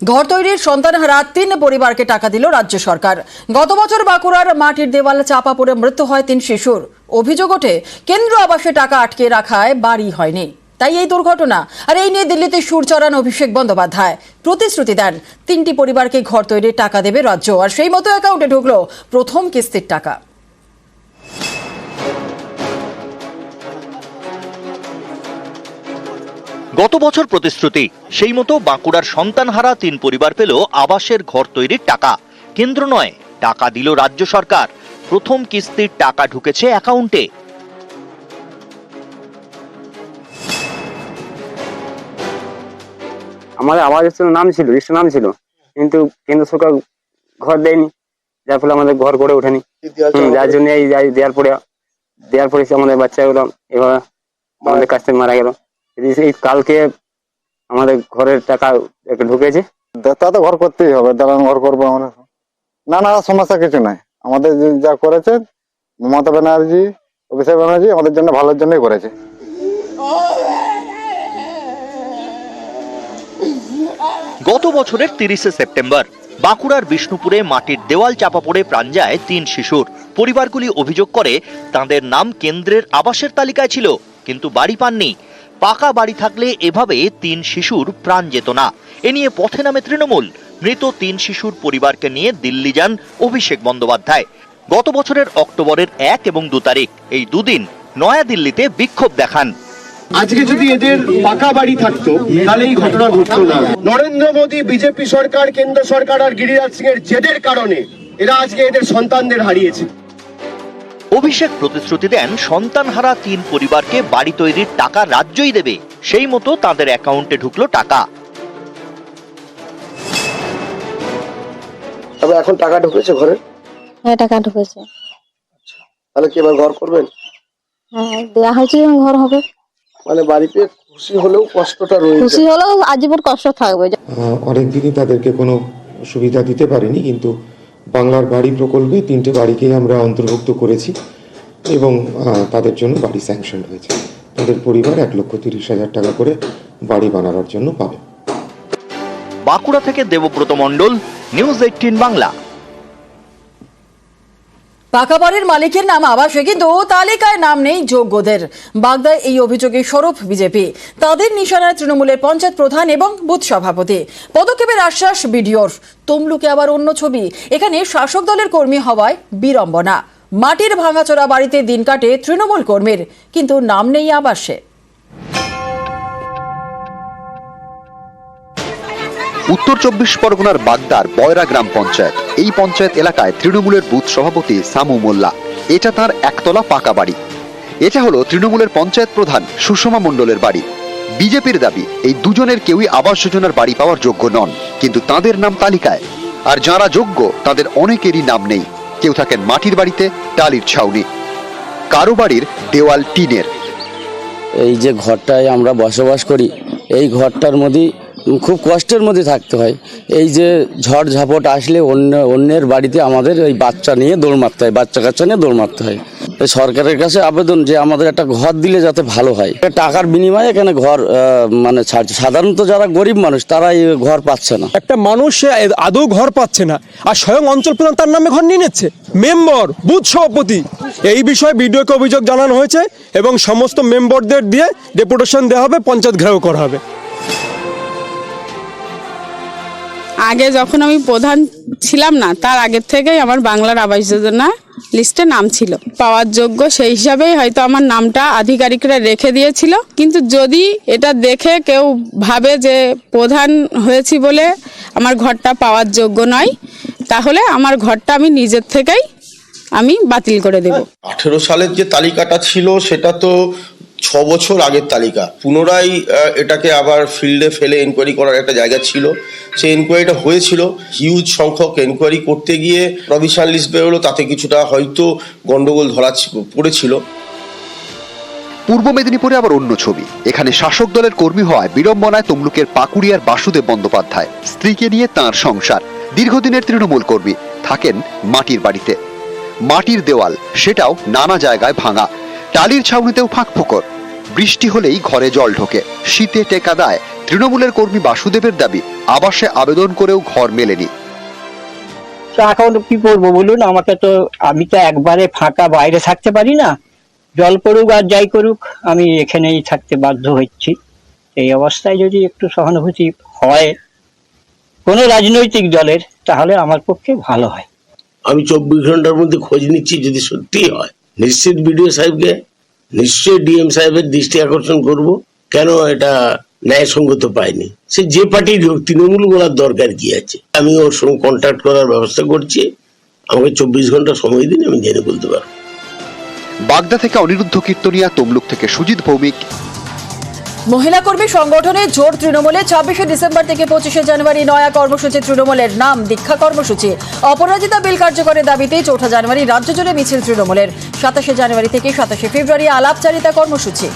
ঘর তৈরির সন্তানহারা তিন পরিবারকে টাকা দিল রাজ্য সরকার। গত বছর বাঁকুড়ার মাটির দেওয়াল চাপা পড়ে মৃত্যু হয় তিন শিশুর। অভিযোগ ওঠে, কেন্দ্র আবাসে টাকা আটকে রাখায় বাড়ি হয়নি। তাই এই দুর্ঘটনা আর এই নিয়ে দিল্লিতে সুর চড়ান অভিষেক বন্দ্যোপাধ্যায়। প্রতিশ্রুতি দেন, তিনটি পরিবারকে ঘর তৈরির টাকা দেবে রাজ্য। আর সেই মতো অ্যাকাউন্টে ঢুকলো প্রথম কিস্তির টাকা। গত বছর প্রতিশ্রুতি। সেই মতো বাঁকুড়ার সন্তানহারা তিন পরিবার পেল আবাসের ঘর তৈরির টাকা। কেন্দ্র নয়, টাকা দিল রাজ্য সরকার। প্রথম কিস্তির টাকা ঢুকেছে অ্যাকাউন্টে। আমাদের আবাস নাম ছিল লিস্টের নাম ছিল। কিন্তু কেন্দ্র সরকার ঘর দেয়নি। যার ফলে আমাদের ঘর গড়ে ওঠেনি। যার জন্য এই দেওয়ার পরে দেওয়ার পরে আমাদের বাচ্চাগুলো এভাবে আমাদের কাছ থেকে মারা গেল। এই কালকে আমাদের ঘরের টাকা একটা ঢুকেছে। তা তো ঘর করতেই হবে দালান ঘর করব আমরা। না না সমস্যা কিছু নাই। আমাদের যা করেছে মমতা ব্যানার্জি অভিষেক ব্যানার্জি আমাদের জন্য ভালোর জন্যই করেছে। গত বছরের তিরিশে সেপ্টেম্বর বাঁকুড়ার বিষ্ণুপুরে মাটির দেওয়াল চাপা পড়ে প্রাণ যায় তিন শিশুর। পরিবারগুলি অভিযোগ করে তাদের নাম কেন্দ্রের আবাসের তালিকায় ছিল কিন্তু বাড়ি পাননি। পাকা বাড়ি থাকলে এভাবে তিন শিশুর প্রাণ যেত না। এ নিয়ে পথে নামে তৃণমূল। মৃত তিন শিশুর পরিবারকে নিয়ে দিল্লি যান অভিষেক বন্দ্যোপাধ্যায়। গত বছরের অক্টোবরের এক এবং দু তারিখ, এই দুদিন নয়াদিল্লিতে বিক্ষোভ দেখান। আজকে যদি এদের পাকা বাড়ি থাকতো, তাহলে এই ঘটনা ঘটতো না। নরেন্দ্র মোদী, বিজেপি সরকার, কেন্দ্র সরকার আর গিরিরাজ সিং এর জেদের কারণে এরা আজকে এদের সন্তানদের হারিয়েছে। অভিষেক প্রতিশ্রুতি দেন সন্তানহারা তিন পরিবারকে বাড়ি তৈরির টাকা রাজ্যই দেবে। সেই মতো তাদের অ্যাকাউন্টে ঢুকলো টাকা। তবে এখন টাকা ঢুকেছে ঘরে? হ্যাঁ টাকা ঢুকেছে। তাহলে কি এবার ঘর করবেন? হ্যাঁ দেওয়া হয়েছে যখন ঘর হবে। মানে বাড়িতে খুশি হলেও কষ্টটা রয়েছে। খুশি হলেও আজীবন কষ্ট থাকবে। অনেক দিনই তাদেরকে কোনো সুবিধা দিতে পারিনি কিন্তু বাংলার বাড়ি প্রকল্পে তিনটে বাড়িকেই আমরা অন্তর্ভুক্ত করেছি এবং তাদের জন্য বাড়ি স্যাংশন হয়েছে। তাদের পরিবার এক লক্ষ তিরিশ হাজার টাকা করে বাড়ি বানানোর জন্য পাবে। বাঁকুড়া থেকে দেবব্রত মণ্ডল, নিউজ এইটিন বাংলা। পাকা বাড়ির মালিকের নাম আবাসে কিন্তু তালিকায় নাম নেই যোগ্যদের। বাগদায় এই অভিযোগে স্বরূপ বিজেপি। তাদের নিশানায় তৃণমূলের পঞ্চায়েত প্রধান এবং বুথ সভাপতি। পদক্ষেপের আশ্বাস বিডিওর। তমলুকে আবার অন্য ছবি। এখানে শাসক দলের কর্মী হওয়ায় বিড়ম্বনা। মাটির ভাঙাচোরা বাড়িতে দিন কাটে তৃণমূল কর্মীর। কিন্তু নাম নেই আবাসে উত্তর চব্বিশ পরগনার বাগদার বয়রা গ্রাম পঞ্চায়েত। এই পঞ্চায়েত এলাকায় তৃণমূলের বুথ সভাপতি সামু মোল্লা। এটা তার একতলা পাকা বাড়ি। এটা হলো তৃণমূলের পঞ্চায়েত প্রধান সুষমা মণ্ডলের বাড়ি। বিজেপির দাবি, এই দুজনের কেউই আবাস যোজনার বাড়ি পাওয়ার যোগ্য নন, কিন্তু তাদের নাম তালিকায়। আর যারা যোগ্য, তাদের অনেকেরই নাম নেই। কেউ থাকেন মাটির বাড়িতে, টালির ছাউনি। কারও বাড়ির দেওয়াল টিনের। এই যে ঘরটায় আমরা বসবাস করি, এই ঘরটার মধ্যে খুব কষ্টের মধ্যে থাকতে হয়। এই যে ঝড় ঝাপট আসলে অন্য, অন্যের বাড়িতে আমাদের ওই বাচ্চা নিয়ে দৌড় মারতে হয়, বাচ্চা কাচ্চা নিয়ে দৌড় মারতে হয়। সরকারের কাছে আবেদন যে আমাদের একটা ঘর দিলে যাতে ভালো হয়। টাকার বিনিময়ে এখানে ঘর মানে ছাড়ছে। সাধারণত যারা গরিব মানুষ তারা এই ঘর পাচ্ছে না। একটা মানুষ আদৌ ঘর পাচ্ছে না। আর স্বয়ং অঞ্চল প্রধান তার নামে ঘর নিয়ে নিচ্ছে। মেম্বর, বুথ সভাপতি। এই বিষয়ে বিডিওকে অভিযোগ জানানো হয়েছে এবং সমস্ত মেম্বারদের দিয়ে ডেপুটেশন দেওয়া হবে, পঞ্চায়েত ঘেরাও করা হবে। আগে যখন আমি প্রধান ছিলাম না, তার আগের থেকেই আমার বাংলার আবাস যোজনা লিস্টে নাম ছিল। পাওয়ার যোগ্য সেই হিসাবেই হয়তো আমার নামটা আধিকারিকরা রেখে দিয়েছিল। কিন্তু যদি এটা দেখে কেউ ভাবে যে প্রধান হয়েছি বলে আমার ঘরটা পাওয়ার যোগ্য নয়, তাহলে আমার ঘরটা আমি নিজের থেকেই আমি বাতিল করে দেব। আঠেরো সালের যে তালিকাটা ছিল, সেটা তো ছ বছর আগের তালিকা। পুনরায় এটাকে আবার ফিল্ডে ফেলে এনকোয়ারি করার একটা জায়গা ছিল। সেই এনকোয়ারিটা হয়েছিল। হিউজ সংখ্যক এনকোয়ারি করতে গিয়ে প্রভিশন লিস্ট বেরোলো, তাতে কিছুটা হয়তো গন্ডগোল ধরা পড়েছিল। পূর্ব মেদিনীপুরে আবার অন্য ছবি। এখানে শাসক দলের কর্মী হওয়ায় বিড়ম্বনায় তমলুকের পাকুড়িয়ার বাসুদেব বন্দ্যোপাধ্যায়, স্ত্রীকে নিয়ে তার সংসার। দীর্ঘদিনের তৃণমূল কর্মী থাকেন মাটির বাড়িতে। মাটির দেওয়াল, সেটাও নানা জায়গায় ভাঙা। টালির ছাউনিতেও ফাঁক ফোকর। বৃষ্টি হলেই ঘরে জল ঢোকে। শীতে টেকা দেয়। তৃণমূলের কর্মী বাসুদেবের দাবি আবাসে আবেদন করেও ঘর মেলেনি। তো এখন কি করব বলুন? আমাকে তো আমি তো একবারে ফাঁকা বাইরে থাকতে পারি না। জল পড়ুক আর যাই করুক আমি এখানেই থাকতে বাধ্য হচ্ছি। এই অবস্থায় যদি একটু সহানুভূতি হয় কোনো রাজনৈতিক দলের তাহলে আমার পক্ষে ভালো হয়। আমি চব্বিশ ঘণ্টার মধ্যে খোঁজ নিচ্ছি যদি সত্যি হয়। নিশ্চিত বিডিও সাহেবকে, নিশ্চয়ই ডিএম সাহেবের দৃষ্টি আকর্ষণ করব। কেন এটা ন্যায় ন্যায়সঙ্গত পায়নি সে যে পার্টির হোক তৃণমূল বলার দরকার কি আছে? আমি ওর সঙ্গে কন্ট্যাক্ট করার ব্যবস্থা করছি। আমাকে চব্বিশ ঘণ্টা সময় দিন, আমি জেনে বলতে পারব। বাগদা থেকে অনিরুদ্ধ কীর্তনিয়া, তমলুক থেকে সুজিত ভৌমিক মহিলা কর্মী সংগঠনে জোর তৃণমূলে ছাব্বিশে ডিসেম্বর থেকে পঁচিশে জানুয়ারি নয়া কর্মসূচি তৃণমূলের নাম দীক্ষা কর্মসূচি। অপরাজিতা বিল কার্যকরের দাবিতে চৌঠা জানুয়ারি রাজ্য জুড়ে মিছিল তৃণমূলের। সাতাশে জানুয়ারি থেকে সাতাশে ফেব্রুয়ারি আলাপচারিতা কর্মসূচি।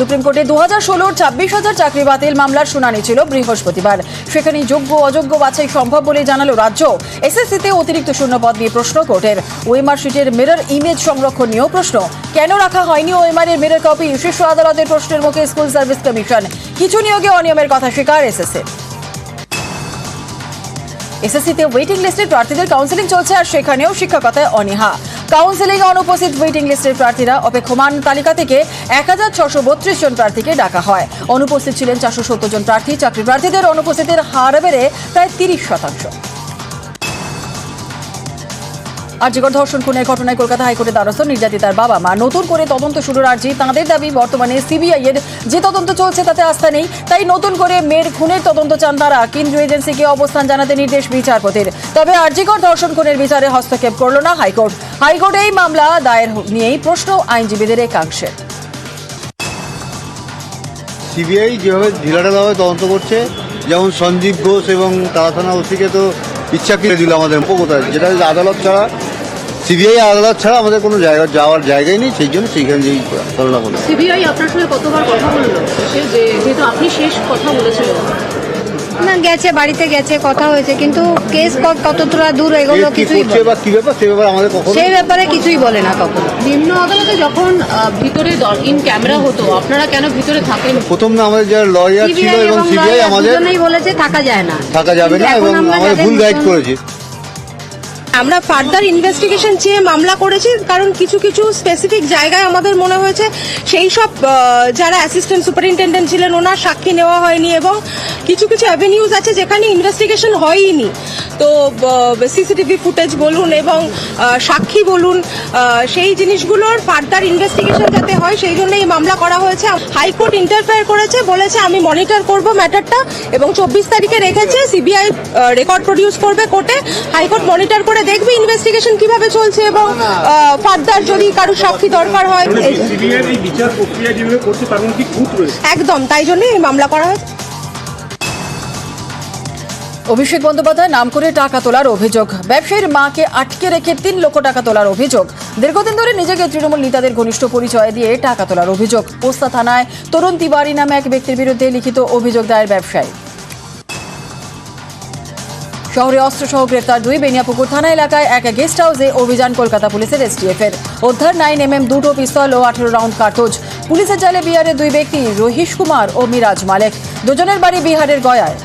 সুপ্রিম কোর্টে দু হাজার ষোলোর ছাব্বিশ হাজার চাকরি বাতিল মামলার শুনানি ছিল বৃহস্পতিবার। সেখানে যোগ্য অযোগ্য বাছাই সম্ভব বলে জানালো রাজ্য। এসএসসিতে অতিরিক্ত শূন্যপদ নিয়ে প্রশ্ন কোর্টের। ওয়েমার শিটের মিরর ইমেজ সংরক্ষণ নিয়েও প্রশ্ন। কেন রাখা হয়নি ওয়েমারের মিরর কপি শীর্ষ আদালতের প্রশ্নের মুখে স্কুল সার্ভিস কমিশন। কিছু নিয়োগে অনিয়মের কথা স্বীকার এসএসসি। এসএসসিতে ওয়েটিং লিস্টের প্রার্থীদের কাউন্সিলিং চলছে আর সেখানেও শিক্ষকতায় অনীহা। কাউন্সিলিং অনুপস্থিত ওয়েটিং লিস্টের প্রার্থীরা অপেক্ষমান তালিকা থেকে এক হাজার ছশো বত্রিশ জন প্রার্থীকে ডাকা হয়। অনুপস্থিত ছিলেন চারশো সত্তর জন প্রার্থী। চাকরি প্রার্থীদের অনুপস্থিতির হার বেড়ে প্রায় তিরিশ শতাংশ। আর্যিকর ধর্ষণ খুনের ঘটনায় কলকাতা হাইকোর্টে দ্বারস্থ নির্যাতিতার বাবা মা। নতুন করে তদন্ত শুরুর আর্জি তাঁদের দাবি, বর্তমানে সিবিআই এর যে তদন্ত চলছে তাতে আস্থা নেই, তাই নতুন করে মেয়ের খুনের তদন্ত চান তারা। কেন্দ্রীয় এজেন্সিকে অবস্থান জানাতে নির্দেশ বিচারপতির। তবে আর্যিকর ধর্ষণ খুনের বিচারে হস্তক্ষেপ করল না হাইকোর্ট। হাইকোর্টে এই মামলা দায়ের নিয়েই প্রশ্ন আইনজীবীদের একাংশের সিবিআই যেভাবে ঢিলাঢালাভাবে তদন্ত করছে, যেমন সঞ্জীব ঘোষ এবং তারা থানা ওসিকে তো ইচ্ছাকৃত দিল আমাদের, কোথায়? যেটা আদালত ছাড়া সিবিআই আদালত ছাড়া আমাদের কোনো জায়গা যাওয়ার জায়গায় নেই সেই জন্য সেইখানে যেই ঘটনা হলো সিবিআই আপনার সঙ্গে কতবার কথা বলল? যেহেতু আপনি শেষ কথা বলেছিলেন। না গেছে বাড়িতে গেছে কথা হয়েছে কিন্তু কেস কতটা দূর এগুলো কিছুই বা কি ব্যাপার সে ব্যাপারে আমাদের কখনো সেই ব্যাপারে কিছুই বলে না কখনো। নিম্ন আদালতে যখন ভিতরে ইন ক্যামেরা হতো আপনারা কেন ভিতরে থাকেন? প্রথম না আমাদের যারা লয়ার ছিল এবং এবং সিবিআই আমাদের বলেছে থাকা যায় না। থাকা যাবে না এবং আমাদের ভুল গাইড করেছে। আমরা ফার্দার ইনভেস্টিগেশন চেয়ে মামলা করেছি, কারণ কিছু কিছু স্পেসিফিক জায়গায় আমাদের মনে হয়েছে সেই সব যারা অ্যাসিস্ট্যান্ট সুপারিনটেন্ডেন্ট ছিলেন, ওনার সাক্ষী নেওয়া হয়নি এবং কিছু কিছু অ্যাভিনিউজ আছে যেখানে ইনভেস্টিগেশন হয়ইনি। তো সিসিটিভি ফুটেজ বলুন এবং সাক্ষী বলুন সেই জিনিসগুলোর ফার্দার ইনভেস্টিগেশন যাতে হয়, সেই জন্য এই মামলা করা হয়েছে। হাইকোর্ট ইন্টারফেয়ার করেছে, বলেছে আমি মনিটর করব ম্যাটারটা এবং চব্বিশ তারিখে রেখেছে সিবিআই রেকর্ড প্রডিউস করবে কোর্টে। হাইকোর্ট মনিটর করে দেখবে ইনভেস্টিগেশন কীভাবে চলছে এবং ফার্দার যদি কারও সাক্ষী দরকার হয় একদম তাই জন্য এই মামলা করা হয়েছে। অভিষেক বন্দ্যোপাধ্যায় নাম করে টাকা তোলার অভিযোগ। ব্যবসায়ীর মাকে আটকে রেখে তিন লক্ষ টাকা তোলার অভিযোগ। দীর্ঘদিন ধরে নিজেকে তৃণমূল নেতাদের ঘনিষ্ঠ পরিচয় দিয়ে টাকা তোলার অভিযোগ। পোস্তা থানায় তরুণ তিওয়ারি নামে এক ব্যক্তির বিরুদ্ধে লিখিত অভিযোগ দায়ের ব্যবসায়ী। শহরে অস্ত্রসহ গ্রেপ্তার দুই বেনিয়াপুকুর থানা এলাকায় এক গেস্ট হাউসে অভিযান কলকাতা পুলিশের এসটিএফ এর উদ্ধার নাইন এমএম দুটো পিস্তল ও আঠেরো রাউন্ড কার্তুজ। পুলিশের জালে বিহারের দুই ব্যক্তি রহিশ কুমার ও মিরাজ মালেক। দুজনের বাড়ি বিহারের গয়ায়।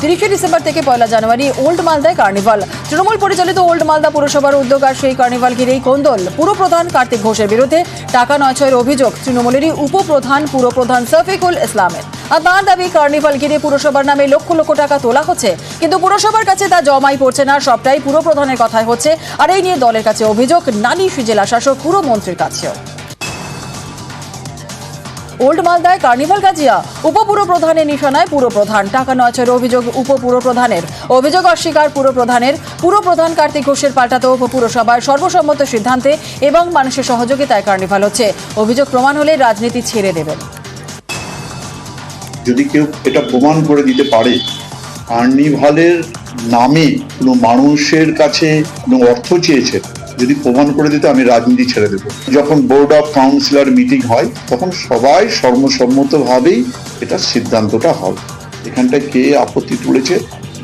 তিরিশে ডিসেম্বর থেকে পয়লা জানুয়ারি ওল্ড মালদায় কার্নিভাল। তৃণমূল পরিচালিত ওল্ড মালদা পুরসভার উদ্যোগ আর সেই কার্নিভাল ঘিরেই কোন্দল পুরপ্রধান কার্তিক ঘোষের বিরুদ্ধে টাকা নয় ছয়ের অভিযোগ। তৃণমূলেরই উপপ্রধান, পুরপ্রধান শফিকুল ইসলামের। আর তাঁর দাবি, কার্নিভাল ঘিরে পুরসভার নামে লক্ষ লক্ষ টাকা তোলা হচ্ছে। কিন্তু পুরসভার কাছে তা জমাই পড়ছে না, সবটাই পুরপ্রধানের কথাই হচ্ছে। আর এই নিয়ে দলের কাছে অভিযোগ নালিশ জেলা শাসক পুরমন্ত্রীর কাছেও। ওল্ড মালদায় কার্নিভাল গাজিয়া উপপুর প্রধানের নিশানায় পুরপ্রধান। টাকা নয়ছের অভিযোগ উপপুর প্রধানের অভিযোগ অস্বীকার পুরপ্রধানের। পুরপ্রধান কার্তিক ঘোষের পাল্টাতে উপপুরসভার সর্বসম্মত সিদ্ধান্তে এবং মানুষের সহযোগিতায় কার্নিভাল হচ্ছে। অভিযোগ প্রমাণ হলে রাজনীতি ছেড়ে দেবেন। যদি কেউ এটা প্রমাণ করে দিতে পারে, কার্নিভালের নামে কোনো মানুষের কাছে কোনো অর্থ চেয়েছে, যদি প্রমাণ করে দিতে আমি রাজনীতি ছেড়ে দেবো। যখন বোর্ড অফ কাউন্সিলর মিটিং হয়, তখন সবাই সর্বসম্মতভাবেই এটা সিদ্ধান্তটা হয়। এখানটায় কে আপত্তি তুলেছে?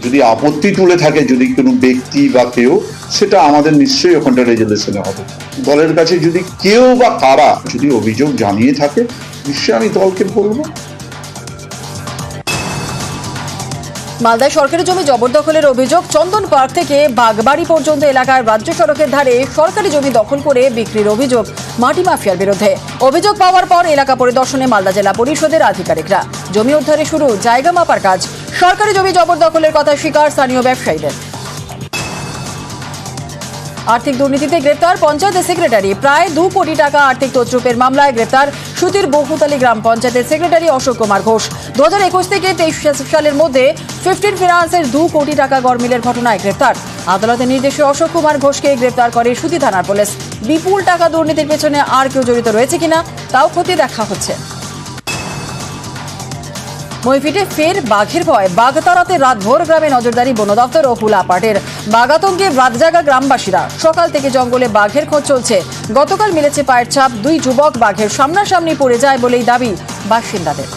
যদি আপত্তি তুলে থাকে যদি কোনো ব্যক্তি বা কেউ, সেটা আমাদের নিশ্চয়ই ওখানটা রেজুলেশনে হবে। দলের কাছে যদি কেউ বা কারা যদি অভিযোগ জানিয়ে থাকে, নিশ্চয়ই আমি দলকে বলব। মালদায় সরকারি জমি জবরদখলের অভিযোগ চন্দন পার্ক থেকে বাগবাড়ি পর্যন্ত এলাকার রাজ্য সড়কের ধারে সরকারি জমি দখল করে বিক্রির অভিযোগ মাটি মাফিয়ার বিরুদ্ধে। অভিযোগ পাওয়ার পর এলাকা পরিদর্শনে মালদা জেলা পরিষদের আধিকারিকরা। জমি উদ্ধারে শুরু, জায়গা মাপার কাজ। সরকারি জমি জবরদখলের কথা স্বীকার স্থানীয় ব্যবসায়ীদের। আর্থিক দুর্নীতিতে গ্রেপ্তার পঞ্চায়েতের সেক্রেটারি। প্রায় দু কোটি টাকা আর্থিক তছরূপের মামলায় গ্রেপ্তার সুতির বহুতালী গ্রাম পঞ্চায়েতের সেক্রেটারি অশোক কুমার ঘোষ। দু হাজার একুশ থেকে তেইশ সালের মধ্যে ফিফটিন ফিনান্সের দু কোটি টাকা গড়মিলের ঘটনায় গ্রেপ্তার। আদালতের নির্দেশে অশোক কুমার ঘোষকে গ্রেপ্তার করে সুতি থানার পুলিশ। বিপুল টাকা দুর্নীতির পেছনে আর কেউ জড়িত রয়েছে কিনা, তাও ক্ষতি দেখা হচ্ছে। মইফিটে ফের বাঘের ভয়। বাঘ তাড়াতে রাতভর গ্রামে নজরদারি বন দপ্তর ও হুলা পাটের। বাগাতঙ্গে রাতজাগা গ্রামবাসীরা সকাল থেকে জঙ্গলে বাঘের খোঁজ চলছে। গতকাল মিলেছে পায়ের ছাপ। দুই যুবক বাঘের সামনাসামনি পড়ে যায় বলেই দাবি বাসিন্দাদের।